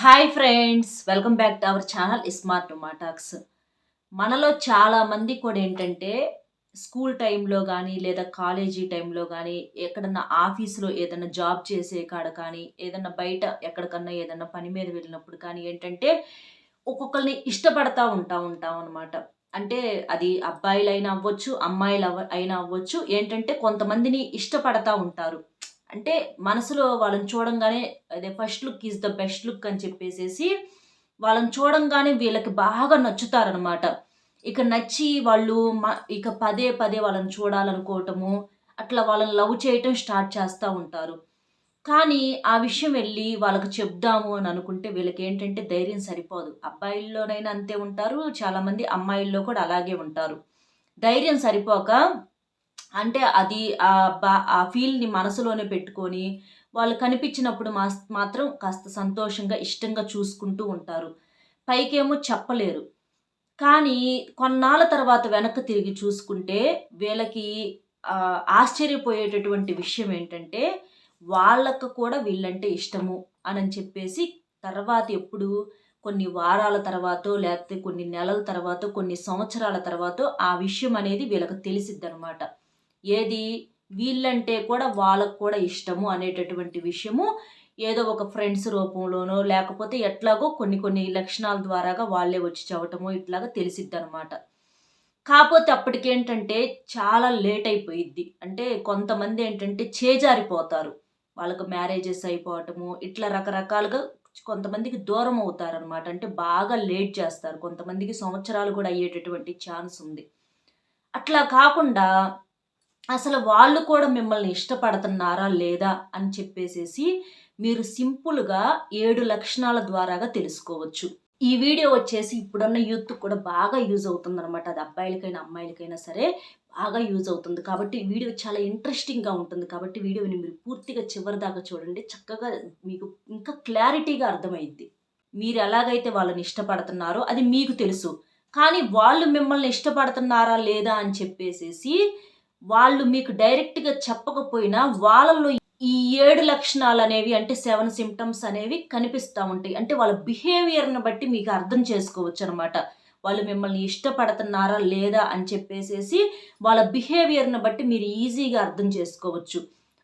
Hi friends welcome back to our channel smart మాటాక్స్ మనలో చాలా మంది కూడా ఏంటంటే స్కూల్ టైంలో కానీ లేదా కాలేజీ టైంలో కానీ ఎక్కడన్నా ఆఫీస్లో ఏదైనా జాబ్ చేసే కాడ కానీ ఏదన్నా బయట ఎక్కడికన్నా ఏదన్నా పని మీద వెళ్ళినప్పుడు కానీ ఏంటంటే ఒక్కొక్కరిని ఇష్టపడతా ఉంటా ఉంటాం అనమాట అంటే అది అబ్బాయిలైనా అవ్వచ్చు అమ్మాయిలు అవ అయినా అవ్వచ్చు ఏంటంటే కొంతమందిని ఇష్టపడతా ఉంటారు. అంటే మనసులో వాళ్ళని చూడంగానే అదే first look is the best look అని చెప్పేసేసి వాళ్ళని చూడంగానే వీళ్ళకి బాగా నచ్చుతారనమాట ఇక నచ్చి వాళ్ళు ఇక పదే పదే వాళ్ళని చూడాలనుకోవటము అట్లా వాళ్ళని లవ్ చేయటం స్టార్ట్ చేస్తూ ఉంటారు. కానీ ఆ విషయం వెళ్ళి వాళ్ళకి చెప్దాము అని అనుకుంటే వీళ్ళకి ఏంటంటే ధైర్యం సరిపోదు. అబ్బాయిల్లోనైనా అంతే ఉంటారు చాలామంది అమ్మాయిల్లో కూడా అలాగే ఉంటారు. ధైర్యం సరిపోక అంటే అది ఆ బా ఆ ఫీల్‌ని మనసులోనే పెట్టుకొని, వాళ్ళు కనిపించినప్పుడు మా మాత్రం కాస్త సంతోషంగా, ఇష్టంగా చూసుకుంటూ ఉంటారు. పైకేమో చెప్పలేరు. కానీ కొన్నాళ్ళ తర్వాత వెనక్కి తిరిగి చూసుకుంటే వీళ్ళకి ఆశ్చర్యపోయేటటువంటి విషయం ఏంటంటే, వాళ్ళకు కూడా వీళ్ళంటే ఇష్టము అని చెప్పేసి తర్వాత ఎప్పుడు కొన్ని వారాల తర్వాత లేకపోతే కొన్ని నెలల తర్వాత కొన్ని సంవత్సరాల తర్వాత ఆ విషయం అనేది వీళ్ళకి తెలిసిద్ది అనమాట ఏది? వీళ్ళంటే కూడా వాళ్ళకు కూడా ఇష్టము అనేటటువంటి విషయము ఏదో ఒక ఫ్రెండ్స్ రూపంలోనో లేకపోతే ఎట్లాగో కొన్ని కొన్ని లక్షణాల ద్వారాగా వాళ్ళే వచ్చి చెప్పటము ఇట్లాగా తెలిసిద్ది అనమాట కాకపోతే అప్పటికేంటంటే చాలా లేట్ అయిపోయిద్ది. అంటే కొంతమంది ఏంటంటే చేజారిపోతారు. వాళ్ళకు మ్యారేజెస్ అయిపోవటము ఇట్లా రకరకాలుగా కొంతమందికి దూరం అవుతారనమాట అంటే బాగా లేట్ చేస్తారు. కొంతమందికి సంవత్సరాలు కూడా అయ్యేటటువంటి ఛాన్స్ ఉంది. అట్లా కాకుండా అసలు వాళ్ళు కూడా మిమ్మల్ని ఇష్టపడుతున్నారా లేదా అని చెప్పేసేసి మీరు సింపుల్గా ఏడు లక్షణాల ద్వారాగా తెలుసుకోవచ్చు. ఈ వీడియో వచ్చేసి ఇప్పుడున్న యూత్ కూడా బాగా యూజ్ అవుతుంది అనమాట అది అబ్బాయిలకైనా అమ్మాయిలకైనా సరే బాగా యూజ్ అవుతుంది. కాబట్టి వీడియో చాలా ఇంట్రెస్టింగ్గా ఉంటుంది. కాబట్టి వీడియోని మీరు పూర్తిగా చివరి దాకా చూడండి. చక్కగా మీకు ఇంకా క్లారిటీగా అర్థమైద్ది. మీరు ఎలాగైతే వాళ్ళని ఇష్టపడుతున్నారో అది మీకు తెలుసు. కానీ వాళ్ళు మిమ్మల్ని ఇష్టపడుతున్నారా లేదా అని చెప్పేసేసి వాళ్ళు మీకు డైరెక్ట్గా చెప్పకపోయినా వాళ్ళలో ఈ ఏడు లక్షణాలు అనేవి అంటే సెవెన్ సిమ్టమ్స్ అనేవి కనిపిస్తూ ఉంటాయి. అంటే వాళ్ళ బిహేవియర్ని బట్టి మీకు అర్థం చేసుకోవచ్చు అనమాట వాళ్ళు మిమ్మల్ని ఇష్టపడుతున్నారా లేదా అని చెప్పేసేసి వాళ్ళ బిహేవియర్ని బట్టి మీరు ఈజీగా అర్థం చేసుకోవచ్చు.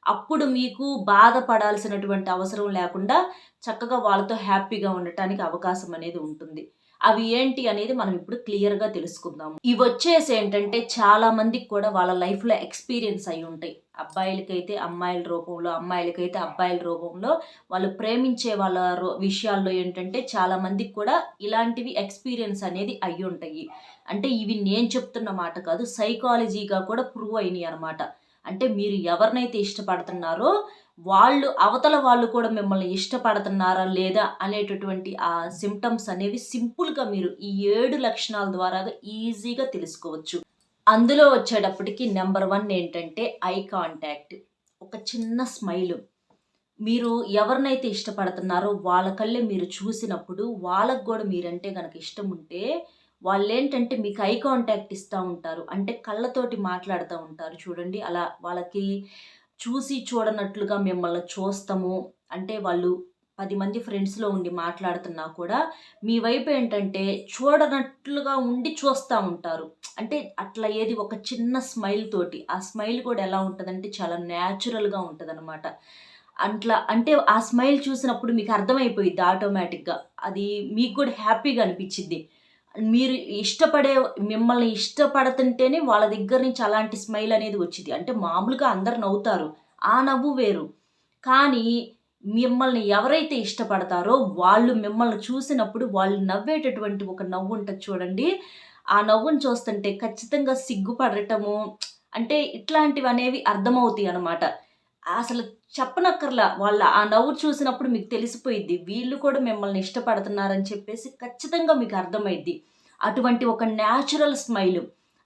అప్పుడు మీకు బాధపడాల్సినటువంటి అవసరం లేకుండా చక్కగా వాళ్ళతో హ్యాపీగా ఉండటానికి అవకాశం అనేది ఉంటుంది. అవి ఏంటి అనేది మనం ఇప్పుడు క్లియర్గా తెలుసుకుందాం. ఇవి వచ్చేసి ఏంటంటే చాలా మందికి కూడా వాళ్ళ లైఫ్లో ఎక్స్పీరియన్స్ అయి ఉంటాయి. అబ్బాయిలకైతే అమ్మాయిల రూపంలో అమ్మాయిలకైతే అబ్బాయిల రూపంలో వాళ్ళు ప్రేమించే వాళ్ళ విషయాల్లో ఏంటంటే చాలా మందికి కూడా ఇలాంటివి ఎక్స్పీరియన్స్ అనేది అయి ఉంటాయి. అంటే ఇవి నేను చెప్తున్న మాట కాదు సైకాలజీగా కూడా ప్రూవ్ అయినాయి అనమాట అంటే మీరు ఎవరినైతే ఇష్టపడుతున్నారో వాళ్ళు అవతల వాళ్ళు కూడా మిమ్మల్ని ఇష్టపడుతున్నారా లేదా అనేటటువంటి ఆ సిమ్టమ్స్ అనేవి సింపుల్గా మీరు ఈ ఏడు లక్షణాల ద్వారా ఈజీగా తెలుసుకోవచ్చు. అందులో వచ్చేటప్పటికి నెంబర్ వన్ ఏంటంటే ఐ కాంటాక్ట్ ఒక చిన్న స్మైల్ మీరు ఎవరినైతే ఇష్టపడుతున్నారో వాళ్ళ కళ్ళే మీరు చూసినప్పుడు వాళ్ళకు కూడా మీరంటే కనుక ఇష్టం ఉంటే వాళ్ళు ఏంటంటే మీకు ఐ కాంటాక్ట్ ఇస్తూ ఉంటారు. అంటే కళ్ళతోటి మాట్లాడుతూ ఉంటారు చూడండి. అలా వాళ్ళకి చూసి చూడనట్లుగా మిమ్మల్ని చూస్తాము. అంటే వాళ్ళు పది మంది ఫ్రెండ్స్లో ఉండి మాట్లాడుతున్నా కూడా మీ వైపు ఏంటంటే చూడనట్లుగా ఉండి చూస్తూ ఉంటారు. అంటే అట్లా ఏది ఒక చిన్న స్మైల్ తోటి. ఆ స్మైల్ కూడా ఎలా ఉంటుందంటే చాలా న్యాచురల్గా ఉంటుంది అనమాట అట్లా అంటే ఆ స్మైల్ చూసినప్పుడు మీకు అర్థమైపోయింది ఆటోమేటిక్గా. అది మీకు కూడా హ్యాపీగా అనిపించింది. మీరు ఇష్టపడే మిమ్మల్ని ఇష్టపడుతుంటేనే వాళ్ళ దగ్గర నుంచి అలాంటి స్మైల్ అనేది వచ్చింది. అంటే మామూలుగా అందరు నవ్వుతారు. ఆ నవ్వు వేరు. కానీ మిమ్మల్ని ఎవరైతే ఇష్టపడతారో వాళ్ళు మిమ్మల్ని చూసినప్పుడు వాళ్ళు నవ్వేటటువంటి ఒక నవ్వు ఉంటుంది చూడండి. ఆ నవ్వును చూస్తుంటే ఖచ్చితంగా సిగ్గుపడటము అంటే ఇట్లాంటివి అనేవి అర్థమవుతాయి అనమాట అసలు చెప్పనక్కర్లా. వాళ్ళ ఆ నవ్వు చూసినప్పుడు మీకు తెలిసిపోయిద్ది. వీళ్ళు కూడా మిమ్మల్ని ఇష్టపడుతున్నారని చెప్పేసి ఖచ్చితంగా మీకు అర్థమైద్ది. అటువంటి ఒక న్యాచురల్ స్మైల్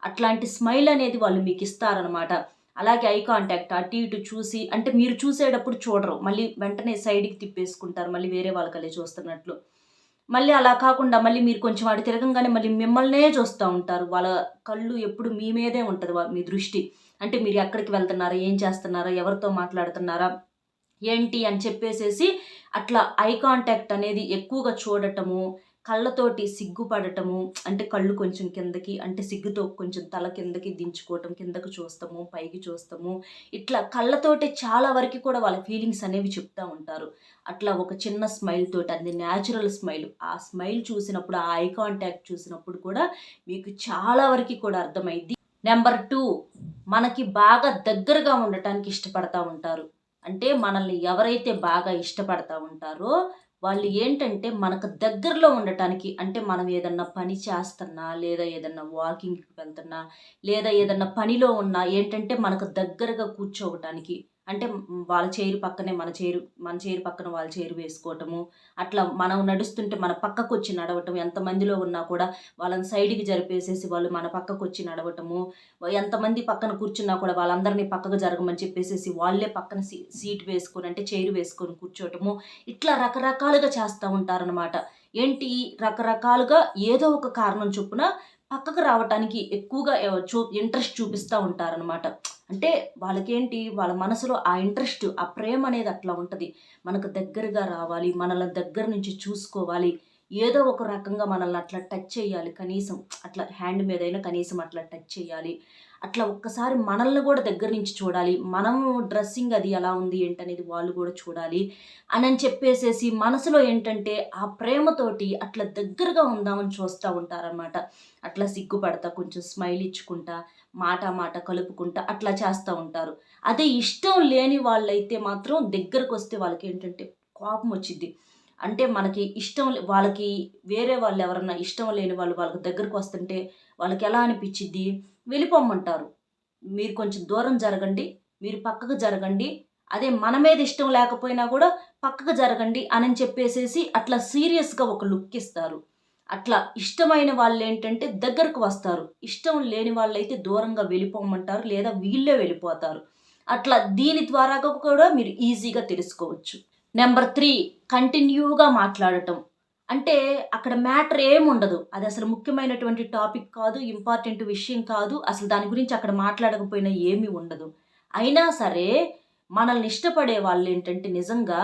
అట్లాంటి స్మైల్ అనేది వాళ్ళు మీకు ఇస్తారనమాట అలాగే ఐ కాంటాక్ట్ అటు ఇటు చూసి అంటే మీరు చూసేటప్పుడు చూడరు. మళ్ళీ వెంటనే సైడ్కి తిప్పేసుకుంటారు. మళ్ళీ వేరే వాళ్ళకలే చూస్తున్నట్లు. మళ్ళీ అలా కాకుండా మళ్ళీ మీరు కొంచెం అటు తిరగంగానే మళ్ళీ మిమ్మల్నే చూస్తూ ఉంటారు. వాళ్ళ కళ్ళు ఎప్పుడు మీ మీదే ఉంటుంది మీ దృష్టి. అంటే మీరు ఎక్కడికి వెళ్తున్నారా? ఏం చేస్తున్నారా? ఎవరితో మాట్లాడుతున్నారా? ఏంటి? అని చెప్పేసేసి అట్లా ఐ కాంటాక్ట్ అనేది ఎక్కువగా చూడటము కళ్ళతోటి సిగ్గుపడటము అంటే కళ్ళు కొంచెం కిందకి అంటే సిగ్గుతో కొంచెం తల కిందకి దించుకోవటం కిందకి చూస్తాము పైకి చూస్తాము. ఇట్లా కళ్ళతోటి చాలా వరకు కూడా వాళ్ళ ఫీలింగ్స్ అనేవి చెప్తూ ఉంటారు. అట్లా ఒక చిన్న స్మైల్ తోటి అది న్యాచురల్ స్మైల్ ఆ స్మైల్ చూసినప్పుడు ఆ ఐ కాంటాక్ట్ చూసినప్పుడు కూడా మీకు చాలా వరకు కూడా అర్థమైంది నెంబర్ టూ మనకి బాగా దగ్గరగా ఉండటానికి ఇష్టపడతా ఉంటారు. అంటే మనల్ని ఎవరైతే బాగా ఇష్టపడతా ఉంటారో వాళ్ళు ఏంటంటే మనకు దగ్గరలో ఉండటానికి అంటే మనం ఏదన్నా పని చేస్తున్నా లేదా ఏదన్నా వాకింగ్కి వెళ్తున్నా లేదా ఏదన్నా పనిలో ఉన్నా ఏంటంటే మనకు దగ్గరగా కూర్చోవటానికి అంటే వాళ్ళ చైరు పక్కనే మన చైరు మన చైరు పక్కన వాళ్ళ చైరు వేసుకోవటము అట్లా మనం నడుస్తుంటే మన పక్కకు వచ్చి నడవటం ఎంతమందిలో ఉన్నా కూడా వాళ్ళని సైడ్కి జరిపేసేసి వాళ్ళు మన పక్కకు వచ్చి నడవటము ఎంతమంది పక్కన కూర్చున్నా కూడా వాళ్ళందరినీ పక్కకు జరగమని చెప్పేసేసి వాళ్ళే పక్కన సీ సీట్ వేసుకొని అంటే చైరు వేసుకొని కూర్చోవటము ఇట్లా రకరకాలుగా చేస్తూ ఉంటారనమాట ఏంటి? రకరకాలుగా ఏదో ఒక కారణం చొప్పున పక్కకు రావటానికి ఎక్కువగా చూ ఇంట్రెస్ట్ చూపిస్తూ ఉంటారనమాట అంటే వాళ్ళకేంటి? వాళ్ళ మనసులో ఆ ఇంట్రెస్ట్ ఆ ప్రేమ అనేది అట్లా ఉంటుంది. మనకు దగ్గరగా రావాలి మనల దగ్గర నుంచి చూసుకోవాలి. ఏదో ఒక రకంగా మనల్ని అట్లా టచ్ చేయాలి. కనీసం అట్లా హ్యాండ్ మీద అయినా కనీసం అట్లా టచ్ చేయాలి. అట్లా ఒక్కసారి మనల్ని కూడా దగ్గర నుంచి చూడాలి. మనం డ్రెస్సింగ్ అది ఎలా ఉంది ఏంటనేది వాళ్ళు కూడా చూడాలి. అని అని చెప్పేసేసి మనసులో ఏంటంటే ఆ ప్రేమతోటి అట్లా దగ్గరగా ఉందామని చూస్తూ ఉంటారనమాట అట్లా సిగ్గుపడతా కొంచెం స్మైల్ ఇచ్చుకుంటా మాట మాట కలుపుకుంటా అట్లా చేస్తూ ఉంటారు. అదే ఇష్టం లేని వాళ్ళైతే మాత్రం దగ్గరకు వస్తే వాళ్ళకి ఏంటంటే కోపం వచ్చింది అంటే మనకి ఇష్టం వాళ్ళకి వేరే వాళ్ళు ఎవరన్నా ఇష్టం లేని వాళ్ళు వాళ్ళకి దగ్గరకు వస్తుంటే వాళ్ళకి ఎలా అనిపించిద్ది వెళ్ళిపోమ్మంటారు. మీరు కొంచెం దూరం జరగండి మీరు పక్కకు జరగండి. అదే మన మీద ఇష్టం లేకపోయినా కూడా పక్కకు జరగండి అని చెప్పేసేసి అట్లా సీరియస్గా ఒక లుక్ ఇస్తారు. అట్లా ఇష్టమైన వాళ్ళు ఏంటంటే దగ్గరకు వస్తారు. ఇష్టం లేని వాళ్ళైతే దూరంగా వెళ్ళిపోమంటారు లేదా వీళ్ళే వెళ్ళిపోతారు. అట్లా దీని ద్వారా కూడా మీరు ఈజీగా తెలుసుకోవచ్చు. నెంబర్ త్రీ కంటిన్యూగా మాట్లాడటం. అంటే అక్కడ మ్యాటర్ ఏముండదు. అది అసలు ముఖ్యమైనటువంటి టాపిక్ కాదు ఇంపార్టెంట్ విషయం కాదు. అసలు దాని గురించి అక్కడ మాట్లాడకపోయినా ఏమీ ఉండదు. అయినా సరే మనల్ని ఇష్టపడే వాళ్ళు ఏంటంటే నిజంగా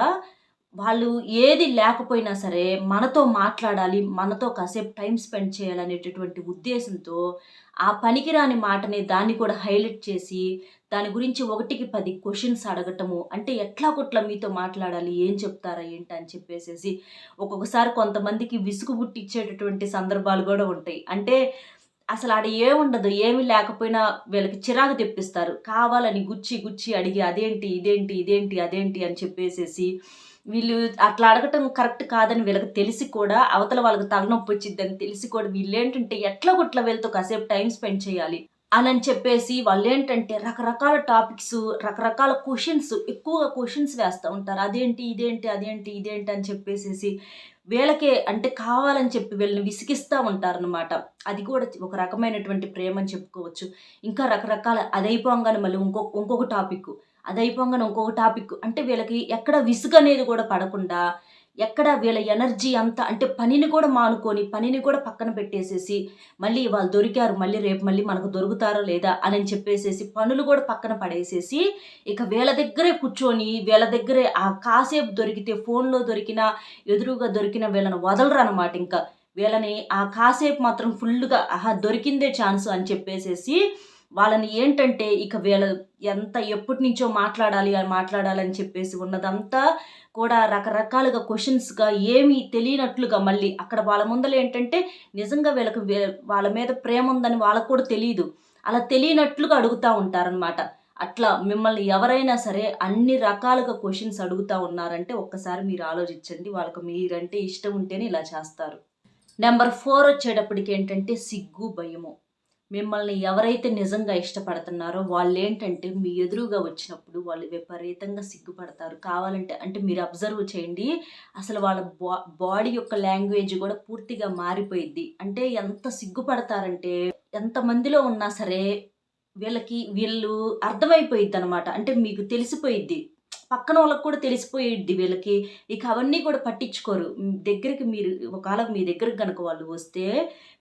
వాళ్ళు ఏది లేకపోయినా సరే మనతో మాట్లాడాలి మనతో కాసేపు టైం స్పెండ్ చేయాలనేటటువంటి ఉద్దేశంతో ఆ పనికిరాని మాటని దాన్ని కూడా హైలైట్ చేసి దాని గురించి ఒకటికి పది క్వశ్చన్స్ అడగటము అంటే ఎట్లా కొట్ల మీతో మాట్లాడాలి ఏం చెప్తారా ఏంటి అని చెప్పేసేసి ఒక్కొక్కసారి కొంతమందికి విసుగు పుట్టించేటటువంటి సందర్భాలు కూడా ఉంటాయి. అంటే అసలు ఆడ ఏముండదు ఏమి లేకపోయినా వీళ్ళకి చిరాకు తెప్పిస్తారు. కావాలని గుచ్చి గుచ్చి అడిగి అదేంటి ఇదేంటి ఇదేంటి అదేంటి అని చెప్పేసేసి వీళ్ళు అట్లా అడగటం కరెక్ట్ కాదని వీళ్ళకి తెలిసి కూడా అవతల వాళ్ళకి తలనొప్పి వచ్చిద్దని తెలిసి కూడా వీళ్ళు ఏంటంటే ఎట్లా కొట్ల వీళ్ళతో కాసేపు టైం స్పెండ్ చేయాలి అని అని చెప్పేసి వాళ్ళు ఏంటంటే రకరకాల టాపిక్స్ రకరకాల క్వశ్చన్స్ ఎక్కువగా క్వశ్చన్స్ వేస్తూ ఉంటారు. అదేంటి ఇదేంటి అదేంటి ఇదేంటి అని చెప్పేసేసి వీళ్ళకే అంటే కావాలని చెప్పి వీళ్ళని విసిగిస్తూ ఉంటారనమాట అది కూడా ఒక రకమైనటువంటి ప్రేమ అని చెప్పుకోవచ్చు. ఇంకా రకరకాల అదైపోగానే మళ్ళీ ఇంకో ఇంకొక టాపిక్. అది అయిపోగానే ఇంకొక టాపిక్. అంటే వీళ్ళకి ఎక్కడ విసుగు అనేది కూడా పడకుండా ఎక్కడ వీళ్ళ ఎనర్జీ అంతా అంటే పనిని కూడా మానుకొని పనిని కూడా పక్కన పెట్టేసేసి మళ్ళీ వాళ్ళు దొరికారు మళ్ళీ రేపు మళ్ళీ మనకు దొరుకుతారో లేదా అని చెప్పేసేసి పనులు కూడా పక్కన పడేసేసి ఇక వీళ్ళ దగ్గరే కూర్చొని వీళ్ళ దగ్గరే ఆ కాసేపు దొరికితే ఫోన్లో దొరికిన ఎదురుగా దొరికిన వీళ్ళని వదలరు అనమాట ఇంకా. వీళ్ళని ఆ కాసేపు మాత్రం ఫుల్గా ఆహా దొరికిందే ఛాన్స్ అని చెప్పేసేసి వాళ్ళని ఏంటంటే ఇక వీళ్ళ ఎంత ఎప్పటి నుంచో మాట్లాడాలి మాట్లాడాలని చెప్పేసి ఉన్నదంతా కూడా రకరకాలుగా క్వశ్చన్స్గా ఏమీ తెలియనట్లుగా మళ్ళీ అక్కడ వాళ్ళ ముందర ఏంటంటే నిజంగా వీళ్ళకి వాళ్ళ మీద ప్రేమ ఉందని వాళ్ళకు కూడా తెలియదు అలా తెలియనట్లుగా అడుగుతూ ఉంటారనమాట అట్లా మిమ్మల్ని ఎవరైనా సరే అన్ని రకాలుగా క్వశ్చన్స్ అడుగుతూ ఉన్నారంటే ఒక్కసారి మీరు ఆలోచించండి. వాళ్ళకి మీరంటే ఇష్టం ఉంటేనే ఇలా చేస్తారు. నెంబర్ ఫోర్ వచ్చేటప్పటికి ఏంటంటే సిగ్గు భయము. మిమ్మల్ని ఎవరైతే నిజంగా ఇష్టపడుతున్నారో వాళ్ళు ఏంటంటే మీ ఎదురుగా వచ్చినప్పుడు వాళ్ళు విపరీతంగా సిగ్గుపడతారు. కావాలంటే అంటే మీరు అబ్జర్వ్ చేయండి. అసలు వాళ్ళ బా బాడీ యొక్క లాంగ్వేజ్ కూడా పూర్తిగా మారిపోయిద్ది. అంటే ఎంత సిగ్గుపడతారంటే ఎంతమందిలో ఉన్నా సరే వీళ్ళకి వీళ్ళు అర్థమైపోయిద్ది అనమాట అంటే మీకు తెలిసిపోయిద్ది. పక్కన వాళ్ళకి కూడా తెలిసిపోయేది వీళ్ళకి. ఇక అవన్నీ కూడా పట్టించుకోరు. దగ్గరికి మీరు ఒకవేళ మీ దగ్గరికి కనుక వాళ్ళు వస్తే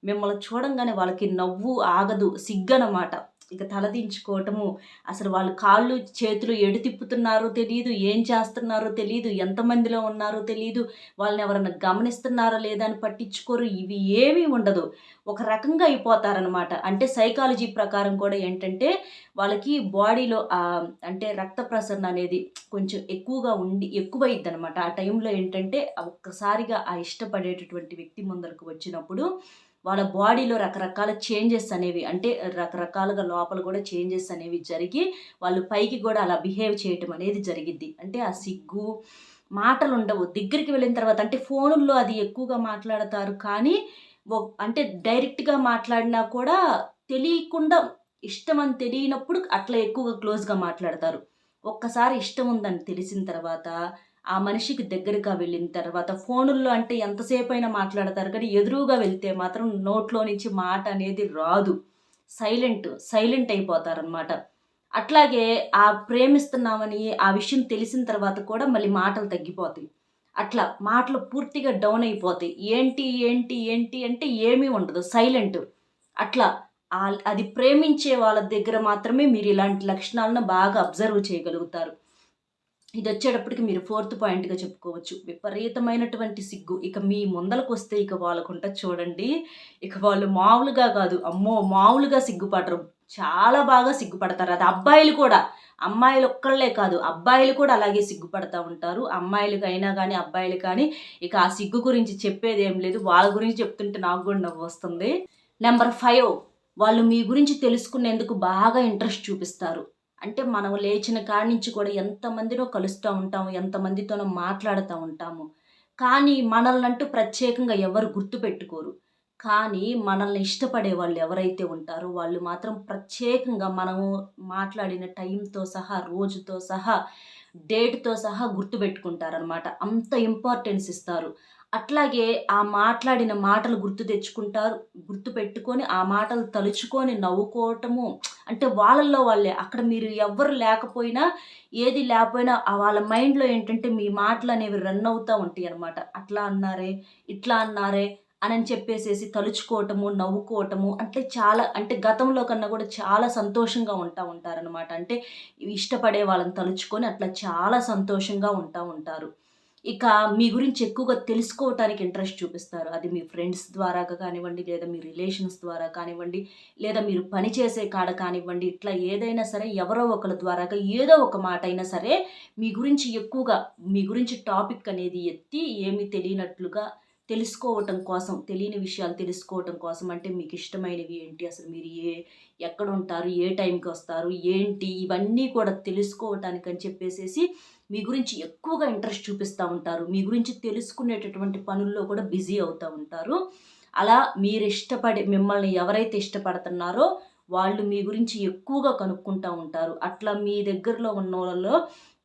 మిమ్మల్ని చూడంగానే వాళ్ళకి నవ్వు ఆగదు. సిగ్గనమాట. ఇక తలదించుకోవటము అసలు వాళ్ళు కాళ్ళు చేతులు ఎడు తిప్పుతున్నారో తెలియదు ఏం చేస్తున్నారో తెలియదు ఎంతమందిలో ఉన్నారో తెలియదు వాళ్ళని ఎవరైనా గమనిస్తున్నారో లేదా అని పట్టించుకోరు ఇవి ఏమీ ఉండదు. ఒక రకంగా అయిపోతారనమాట అంటే సైకాలజీ ప్రకారం కూడా ఏంటంటే వాళ్ళకి బాడీలో అంటే రక్త ప్రసరణ అనేది కొంచెం ఎక్కువగా ఉండి ఎక్కువైద్ది అనమాట ఆ టైంలో ఏంటంటే ఒక్కసారిగా ఆ ఇష్టపడేటటువంటి వ్యక్తి ముందరకు వచ్చినప్పుడు వాళ్ళ బాడీలో రకరకాల చేంజెస్ అనేవి అంటే రకరకాలుగా లోపల కూడా చేంజెస్ అనేవి జరిగి వాళ్ళు పైకి కూడా అలా బిహేవ్ చేయటం అనేది జరిగిద్ది. అంటే ఆ సిగ్గు మాటలు ఉండవు దగ్గరికి వెళ్ళిన తర్వాత అంటే ఫోనుల్లో అది ఎక్కువగా మాట్లాడతారు కానీ అంటే డైరెక్ట్గా మాట్లాడినా కూడా తెలియకుండా ఇష్టం అని తెలియనప్పుడు అట్లా ఎక్కువగా క్లోజ్గా మాట్లాడతారు. ఒక్కసారి ఇష్టం ఉందని తెలిసిన తర్వాత ఆ మనిషికి దగ్గరగా వెళ్ళిన తర్వాత ఫోనుల్లో అంటే ఎంతసేపు అయినా మాట్లాడతారు కానీ ఎదురుగా వెళ్తే మాత్రం నోట్లో నుంచి మాట అనేది రాదు. సైలెంట్ సైలెంట్ అయిపోతారనమాట అట్లాగే ఆ ప్రేమిస్తున్నామని ఆ విషయం తెలిసిన తర్వాత కూడా మళ్ళీ మాటలు తగ్గిపోతాయి. అట్లా మాటలు పూర్తిగా డౌన్ అయిపోతాయి. ఏంటి ఏంటి ఏంటి అంటే ఏమీ ఉండదు. సైలెంట్. అట్లా అది ప్రేమించే వాళ్ళ దగ్గర మాత్రమే మీరు ఇలాంటి లక్షణాలను బాగా అబ్జర్వ్ చేయగలుగుతారు. ఇది వచ్చేటప్పటికి మీరు ఫోర్త్ పాయింట్గా చెప్పుకోవచ్చు. విపరీతమైనటువంటి సిగ్గు. ఇక మీ ముందలకు వస్తే ఇక వాళ్ళకుంట చూడండి. ఇక వాళ్ళు మామూలుగా కాదు. అమ్మో! మామూలుగా సిగ్గుపడరు. చాలా బాగా సిగ్గుపడతారు. అది అబ్బాయిలు కూడా. అమ్మాయిలు ఒక్కళ్ళే కాదు. అబ్బాయిలు కూడా అలాగే సిగ్గుపడతా ఉంటారు. అమ్మాయిలకు అయినా కానీ అబ్బాయిలు కానీ ఇక ఆ సిగ్గు గురించి చెప్పేది ఏం లేదు. వాళ్ళ గురించి చెప్తుంటే నాకు కూడా నవ్వు వస్తుంది. Number five. వాళ్ళు మీ గురించి తెలుసుకునేందుకు బాగా ఇంట్రెస్ట్ చూపిస్తారు. అంటే మనం లేచిన కాడి నుంచి కూడా ఎంతమందినో కలుస్తూ ఉంటాము ఎంతమందితోనో మాట్లాడుతూ ఉంటాము. కానీ మనల్ని అంటూ ప్రత్యేకంగా ఎవరు గుర్తుపెట్టుకోరు కానీ మనల్ని ఇష్టపడే వాళ్ళు ఎవరైతే ఉంటారో వాళ్ళు మాత్రం ప్రత్యేకంగా మనము మాట్లాడిన టైంతో సహా రోజుతో సహా డేట్తో సహా గుర్తుపెట్టుకుంటారనమాట అంత ఇంపార్టెన్స్ ఇస్తారు. అట్లాగే ఆ మాట్లాడిన మాటలు గుర్తు తెచ్చుకుంటారు. గుర్తు పెట్టుకొని ఆ మాటలు తలుచుకొని నవ్వుకోవటము. అంటే వాళ్ళల్లో వాళ్ళే. అక్కడ మీరు ఎవ్వరు లేకపోయినా ఏది లేకపోయినా వాళ్ళ మైండ్లో ఏంటంటే మీ మాటలు అనేవి రన్ అవుతూ ఉంటాయి అనమాట అట్లా అన్నారే ఇట్లా అన్నారే అని చెప్పేసేసి తలుచుకోవటము నవ్వుకోవటము అంటే చాలా అంటే గతంలో కన్నా కూడా చాలా సంతోషంగా ఉంటా ఉంటారనమాట అంటే ఇష్టపడే వాళ్ళని తలుచుకొని అట్లా చాలా సంతోషంగా ఉంటా ఉంటారు. ఇక మీ గురించి ఎక్కువగా తెలుసుకోవటానికి ఇంట్రెస్ట్ చూపిస్తారు. అది మీ ఫ్రెండ్స్ ద్వారా కానివ్వండి లేదా మీ రిలేషన్స్ ద్వారా కానివ్వండి లేదా మీరు పనిచేసే కాడ కానివ్వండి ఇట్లా ఏదైనా సరే ఎవరో ఒకరి ద్వారా ఏదో ఒక మాట అయినా సరే మీ గురించి ఎక్కువగా మీ గురించి టాపిక్ అనేది ఎత్తి ఏమీ తెలియనట్లుగా తెలుసుకోవటం కోసం తెలియని విషయాలు తెలుసుకోవటం కోసం అంటే మీకు ఇష్టమైనవి ఏంటి? అసలు మీరు ఏ ఎక్కడ ఉంటారు? ఏ టైంకి వస్తారు? ఏంటి? ఇవన్నీ కూడా తెలుసుకోవటానికి అని చెప్పేసేసి మీ గురించి ఎక్కువగా ఇంట్రెస్ట్ చూపిస్తూ ఉంటారు. మీ గురించి తెలుసుకునేటటువంటి పనుల్లో కూడా బిజీ అవుతూ ఉంటారు. అలా మీరు ఇష్టపడే మిమ్మల్ని ఎవరైతే ఇష్టపడుతున్నారో వాళ్ళు మీ గురించి ఎక్కువగా కనుక్కుంటూ ఉంటారు. అట్లా మీ దగ్గరలో ఉన్న వాళ్ళలో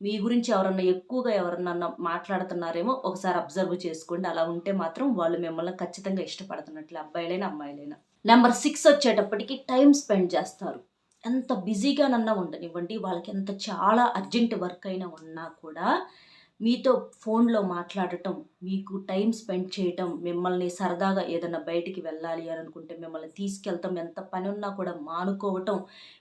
మీ గురించి ఎవరన్నా ఎక్కువగా ఎవరన్నా మాట్లాడుతున్నారేమో ఒకసారి అబ్జర్వ్ చేసుకోండి. అలా ఉంటే మాత్రం వాళ్ళు మిమ్మల్ని ఖచ్చితంగా ఇష్టపడుతున్నట్లు అబ్బాయిలైనా అమ్మాయిలైనా. నెంబర్ సిక్స్ వచ్చేటప్పటికి టైం స్పెండ్ చేస్తారు. ఎంత బిజీగానన్నా ఉండనివ్వండి వాళ్ళకి ఎంత చాలా అర్జెంట్ వర్క్ అయినా ఉన్నా కూడా మీతో ఫోన్లో మాట్లాడటం మీకు టైం స్పెండ్ చేయటం మిమ్మల్ని సరదాగా ఏదైనా బయటికి వెళ్ళాలి అని అనుకుంటే మిమ్మల్ని తీసుకెళ్తాం ఎంత పని ఉన్నా కూడా మానుకోవటం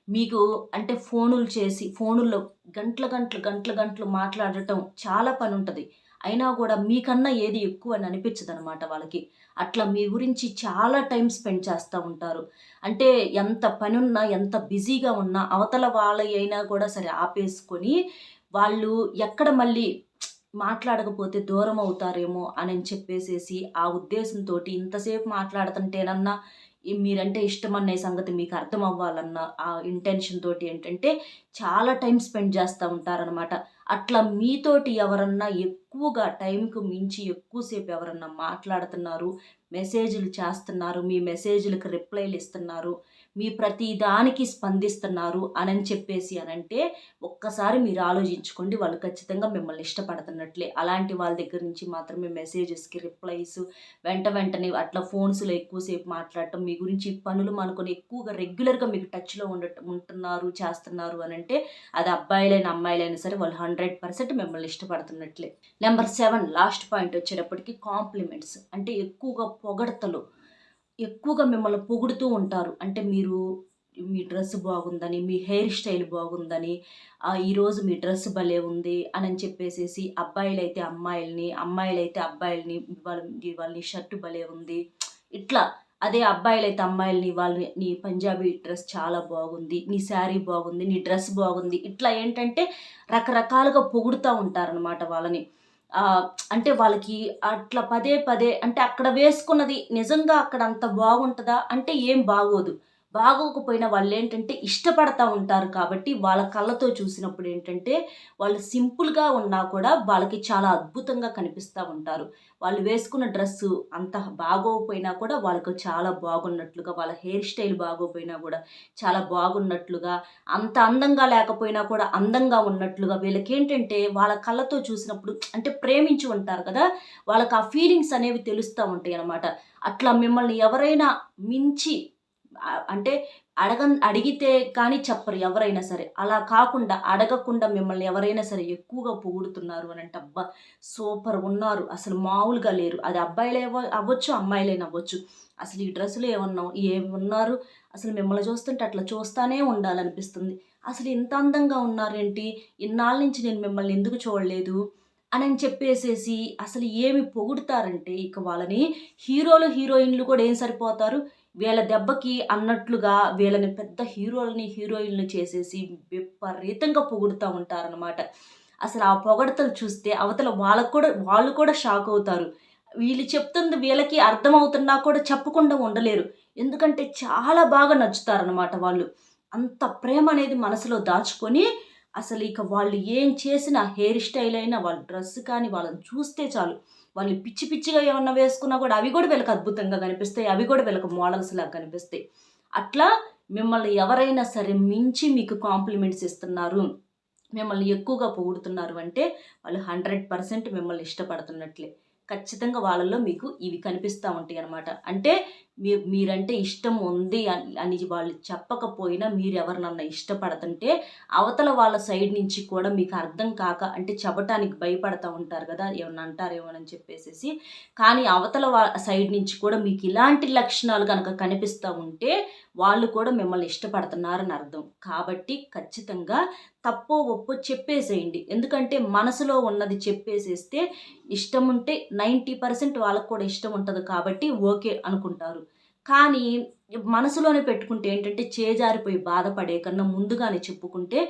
మీకు అంటే ఫోనులు చేసి ఫోనుల్లో గంటల గంటలు గంటల గంటలు మాట్లాడటం చాలా పని ఉంటుంది. అయినా కూడా మీకన్నా ఏది ఎక్కువ అని అనిపించదు అనమాట వాళ్ళకి. అట్లా మీ గురించి చాలా టైం స్పెండ్ చేస్తూ ఉంటారు. అంటే ఎంత పని ఉన్నా ఎంత బిజీగా ఉన్నా అవతల వాళ్ళ అయినా కూడా సరే ఆపేసుకొని వాళ్ళు ఎక్కడ మళ్ళీ మాట్లాడకపోతే దూరం అవుతారేమో అని చెప్పేసేసి ఆ ఉద్దేశంతో ఇంతసేపు మాట్లాడుతుంటేనన్నా మీరంటే ఇష్టం సంగతి మీకు అర్థం అవ్వాలన్న ఆ ఇంటెన్షన్ తోటి ఏంటంటే చాలా టైం స్పెండ్ చేస్తూ ఉంటారనమాట అట్లా మీతోటి ఎవరన్నా ఎక్కువగా టైంకు మించి ఎక్కువసేపు ఎవరన్నా మాట్లాడుతున్నారు మెసేజ్లు చేస్తున్నారు మీ మెసేజ్లకు రిప్లైలు ఇస్తున్నారు మీ ప్రతి దానికి స్పందిస్తున్నారు అని చెప్పేసి అనంటే ఒక్కసారి మీరు ఆలోచించుకోండి వాళ్ళు ఖచ్చితంగా మిమ్మల్ని ఇష్టపడుతున్నట్లే. అలాంటి వాళ్ళ దగ్గర నుంచి మాత్రమే మెసేజెస్కి రిప్లైస్ వెంట వెంటనే అట్లా ఫోన్స్లో ఎక్కువసేపు మాట్లాడటం మీ గురించి పనులు అనుకుని ఎక్కువగా రెగ్యులర్గా మీకు టచ్లో ఉండటం ఉంటున్నారు చేస్తున్నారు అని అంటే అది అబ్బాయిలైన అమ్మాయిలైనా సరే వాళ్ళు హండ్రెడ్ పర్సెంట్ మిమ్మల్ని ఇష్టపడుతున్నట్లే. నెంబర్ సెవెన్ లాస్ట్ పాయింట్ వచ్చేటప్పటికి కాంప్లిమెంట్స్. అంటే ఎక్కువగా పొగడతలు. ఎక్కువగా మిమ్మల్ని పొగుడుతూ ఉంటారు. అంటే మీరు మీ డ్రెస్ బాగుందని మీ హెయిర్ స్టైల్ బాగుందని ఈరోజు మీ డ్రెస్ భలే ఉంది అని చెప్పేసేసి అబ్బాయిలు అయితే అమ్మాయిల్ని అమ్మాయిలు అయితే అబ్బాయిల్ని వాళ్ళ వాళ్ళని షర్టు భలే ఉంది. ఇట్లా అదే అబ్బాయిలు అయితే అమ్మాయిల్ని వాళ్ళని నీ పంజాబీ డ్రెస్ చాలా బాగుంది నీ శారీ బాగుంది నీ డ్రెస్ బాగుంది. ఇట్లా ఏంటంటే రకరకాలుగా పొగుడుతూ ఉంటారనమాట వాళ్ళని. అంటే వాళ్ళకి అట్లా పదే పదే అంటే అక్కడ వేసుకున్నది నిజంగా అక్కడ అంత బాగుంటుందా? అంటే ఏం బాగోదు. బాగోకపోయినా వాళ్ళు ఏంటంటే ఇష్టపడతా ఉంటారు కాబట్టి వాళ్ళ కళ్ళతో చూసినప్పుడు ఏంటంటే వాళ్ళు సింపుల్గా ఉన్నా కూడా వాళ్ళకి చాలా అద్భుతంగా కనిపిస్తూ ఉంటారు. వాళ్ళు వేసుకున్న డ్రెస్సు అంత బాగోకపోయినా కూడా వాళ్ళకు చాలా బాగున్నట్లుగా వాళ్ళ హెయిర్ స్టైల్ బాగోపోయినా కూడా చాలా బాగున్నట్లుగా అంత అందంగా లేకపోయినా కూడా అందంగా ఉన్నట్లుగా వీళ్ళకి ఏంటంటే వాళ్ళ కళ్ళతో చూసినప్పుడు అంటే ప్రేమించి ఉంటారు కదా వాళ్ళకి ఆ ఫీలింగ్స్ అనేవి తెలుస్తూ ఉంటాయి అన్నమాట అట్లా మిమ్మల్ని ఎవరైనా మించి అంటే అడగ అడిగితే కానీ చెప్పరు ఎవరైనా సరే. అలా కాకుండా అడగకుండా మిమ్మల్ని ఎవరైనా సరే ఎక్కువగా పొగుడుతున్నారు అని అంటే అబ్బా సూపర్ ఉన్నారు. అసలు మామూలుగా లేరు. అది అబ్బాయిలే అవ్వచ్చు అమ్మాయిలైనా అవ్వచ్చు. అసలు ఈ డ్రెస్సులు ఏమన్నా ఏమున్నారు? అసలు మిమ్మల్ని చూస్తుంటే అట్లా చూస్తానే ఉండాలనిపిస్తుంది. అసలు ఇంత అందంగా ఉన్నారేంటి? ఇన్నాళ్ళ నుంచి నేను మిమ్మల్ని ఎందుకు చూడలేదు? అని అని చెప్పేసేసి అసలు ఏమి పొగుడుతారంటే ఇక వాళ్ళని హీరోలు హీరోయిన్లు కూడా ఏం సరిపోతారు? వీళ్ళ దెబ్బకి అన్నట్లుగా వీళ్ళని పెద్ద హీరోలని హీరోయిన్లు చేసేసి విపరీతంగా పొగుడుతూ ఉంటారనమాట అసలు ఆ పొగడతలు చూస్తే అవతల వాళ్ళకు కూడా వాళ్ళు కూడా షాక్ అవుతారు. వీళ్ళు చెప్తుంది వీళ్ళకి అర్థమవుతున్నా కూడా చెప్పకుండా ఉండలేరు. ఎందుకంటే చాలా బాగా నచ్చుతారనమాట వాళ్ళు. అంత ప్రేమ అనేది మనసులో దాచుకొని అసలు ఇక వాళ్ళు ఏం చేసినా హెయిర్ స్టైల్ అయినా వాళ్ళ డ్రెస్ కానీ వాళ్ళని చూస్తే చాలు. వాళ్ళు పిచ్చి పిచ్చిగా ఏమన్నా వేసుకున్నా కూడా అవి కూడా వీళ్ళకి అద్భుతంగా కనిపిస్తాయి అవి కూడా వీళ్ళకి మోడల్స్ లాగా కనిపిస్తాయి. అట్లా మిమ్మల్ని ఎవరైనా సరే మించి మీకు కాంప్లిమెంట్స్ ఇస్తున్నారు మిమ్మల్ని ఎక్కువగా పొగుడుతున్నారు అంటే వాళ్ళు హండ్రెడ్ పర్సెంట్ మిమ్మల్ని ఇష్టపడుతున్నట్లే. ఖచ్చితంగా వాళ్ళల్లో మీకు ఇవి కనిపిస్తూ ఉంటాయి అన్నమాట. అంటే మీ మీరంటే ఇష్టం ఉంది అని అని వాళ్ళు చెప్పకపోయినా మీరు ఎవరినన్నా ఇష్టపడుతుంటే అవతల వాళ్ళ సైడ్ నుంచి కూడా మీకు అర్థం కాక అంటే చెప్పటానికి భయపడతా ఉంటారు కదా ఏమన్నా అంటారేమోనని చెప్పేసేసి. కానీ అవతల వా సైడ్ నుంచి కూడా మీకు ఇలాంటి లక్షణాలు కనుక కనిపిస్తూ ఉంటే వాళ్ళు కూడా మిమ్మల్ని ఇష్టపడుతున్నారని అర్థం. కాబట్టి ఖచ్చితంగా తప్పో ఒప్పో చెప్పేసేయండి. ఎందుకంటే మనసులో ఉన్నది చెప్పేసేస్తే ఇష్టం ఉంటే నైంటీ పర్సెంట్ వాళ్ళకు కూడా ఇష్టం ఉంటుంది కాబట్టి ఓకే అనుకుంటారు. కానీ మనసులోనే పెట్టుకుంటే ఏంటంటే చేజారిపోయి బాధపడే కన్నా ముందుగానే చెప్పుకుంటే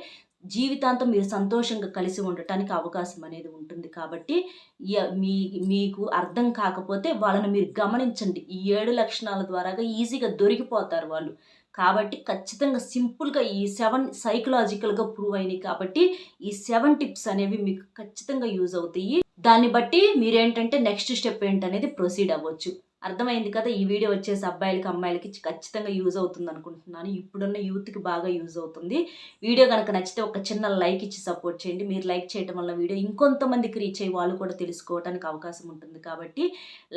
జీవితాంతం మీరు సంతోషంగా కలిసి ఉండటానికి అవకాశం అనేది ఉంటుంది కాబట్టి మీ మీకు అర్థం కాకపోతే వాళ్ళని మీరు గమనించండి. ఈ ఏడు లక్షణాల ద్వారాగా ఈజీగా దొరికిపోతారు వాళ్ళు. కాబట్టి ఖచ్చితంగా సింపుల్గా ఈ సెవెన్ సైకలాజికల్గా ప్రూవ్ అయినాయి కాబట్టి ఈ సెవెన్ టిప్స్ అనేవి మీకు ఖచ్చితంగా యూజ్ అవుతాయి. దాన్ని బట్టి మీరేంటంటే నెక్స్ట్ స్టెప్ ఏంటనేది ప్రొసీడ్ అవ్వచ్చు. అర్థమైంది కదా ఈ వీడియో వచ్చేసి అబ్బాయిలకి అమ్మాయిలకి ఖచ్చితంగా యూజ్ అవుతుంది అనుకుంటున్నాను. ఇప్పుడున్న యూత్కి బాగా యూజ్ అవుతుంది. వీడియో కనుక నచ్చితే ఒక చిన్న లైక్ ఇచ్చి సపోర్ట్ చేయండి. మీరు లైక్ చేయడం వల్ల వీడియో ఇంకొంతమందికి రీచ్ అయ్యి వాళ్ళు కూడా తెలుసుకోవడానికి అవకాశం ఉంటుంది కాబట్టి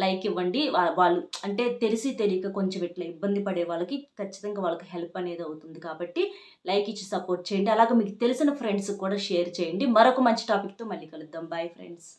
లైక్ ఇవ్వండి. వాళ్ళు అంటే తెలిసి తెలియక కొంచెం ఇట్లా ఇబ్బంది పడే వాళ్ళకి ఖచ్చితంగా వాళ్ళకి హెల్ప్ అనేది అవుతుంది కాబట్టి లైక్ ఇచ్చి సపోర్ట్ చేయండి. అలాగే మీకు తెలిసిన ఫ్రెండ్స్ కూడా షేర్ చేయండి. మరొక మంచి టాపిక్తో మళ్ళీ కలుద్దాం. Bye friends.